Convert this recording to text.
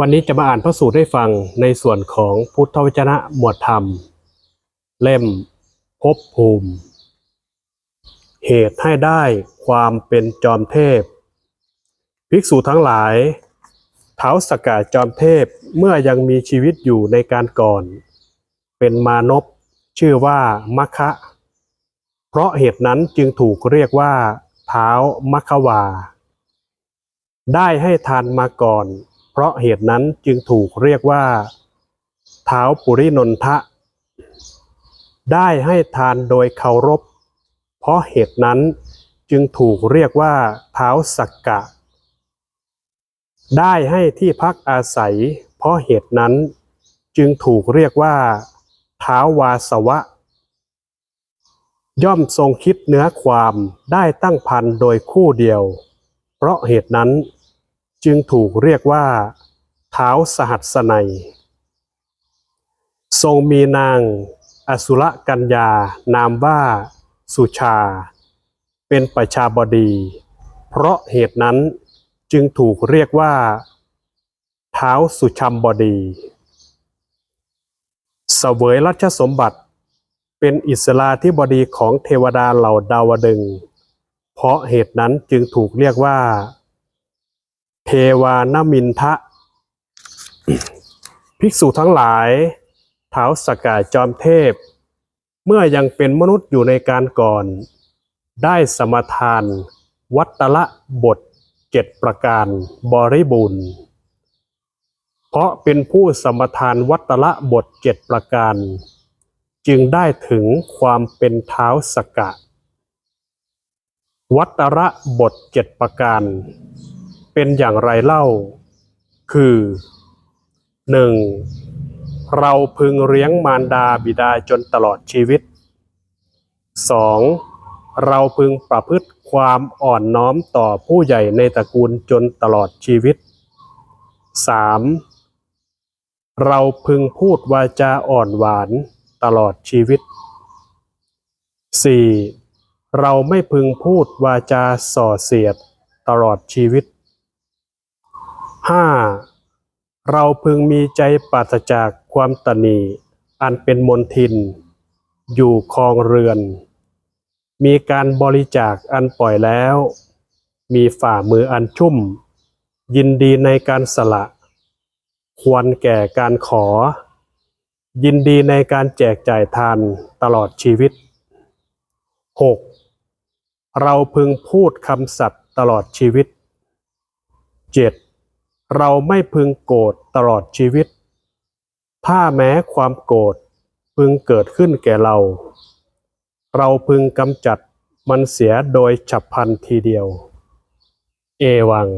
วันนี้จะมาอ่านพระสูตรให้ฟังในส่วนของพุทธวจนะหมวดธรรม เล่มภพภูมิ เหตุให้ได้ความเป็นจอมเทพ ภิกษุทั้งหลายเท้าสกกาจอมเทพเมื่อยังมีชีวิตอยู่ในการก่อน เป็นมานพชื่อว่ามัคคะ เพราะเหตุนั้นจึงถูกเรียกว่าเท้ามัคควา ได้ให้ทานมาก่อน เพราะเหตุนั้นจึงถูกเรียกว่าเท้าปุรินนทะ ได้ให้ทานโดยเคารพ เพราะเหตุนั้นจึงถูกเรียกว่าเท้าสักกะ ได้ให้ที่พักอาศัย เพราะเหตุนั้นจึงถูกเรียกว่าเท้าววาสวะ ย่อมทรงคิดเนื้อความได้ตั้งพันโดยคู่เดียว เพราะเหตุนั้น จึงถูกเรียกว่า เท้าสหัสนัย ทรงมีนางอสุรกัญญานามว่าสุชา เป็นประชาบดี เพราะเหตุนั้นจึงถูกเรียกว่า เท้าสุชัมบดีเสวยรัชสมบัติ เป็นอิสลาธิบดีของเทวดาเหล่าดาวดึง เพราะเหตุนั้นจึงถูกเรียกว่า เทวานมินทะ ภิกษุทั้งหลายเท้าสกายจอมเทพ เมื่อยังเป็นมนุษย์อยู่ในการก่อน ได้สมทาน วัตละบทเจ็ดประการบริบูรณ์ เพราะเป็นผู้สมทานวัตละบทเจ็ดประการ จึงได้ถึงความเป็นเท้าสกกะวัตระบทเจ็ดประการ เป็นอย่างไรเล่า คือ 1. เราพึงเลี้ยงมารดาบิดาจนตลอดชีวิต 2. เราพึงประพฤติความอ่อนน้อมต่อผู้ใหญ่ในตระกูลจนตลอดชีวิต 3. เราพึงพูดวาจาอ่อนหวานตลอดชีวิต 4. เราไม่พึงพูดวาจาส่อเสียดตลอดชีวิต 5. เราพึงมีใจปราศจากความตนีอันเป็นมนทิน อยู่ครองเรือน มีการบริจาคอันปล่อยแล้ว มีฝ่ามืออันชุ่ม ยินดีในการสละ ควรแก่การขอ ยินดีในการแจกจ่ายทานตลอดชีวิต 6. เราพึงพูดคำสัตย์ตลอดชีวิต 7. เราไม่พึงโกรธตลอดชีวิต ถ้าแม้ความโกรธพึงเกิดขึ้นแก่เรา เราพึงกำจัดมันเสียโดยฉับพลันทีเดียว เอวัง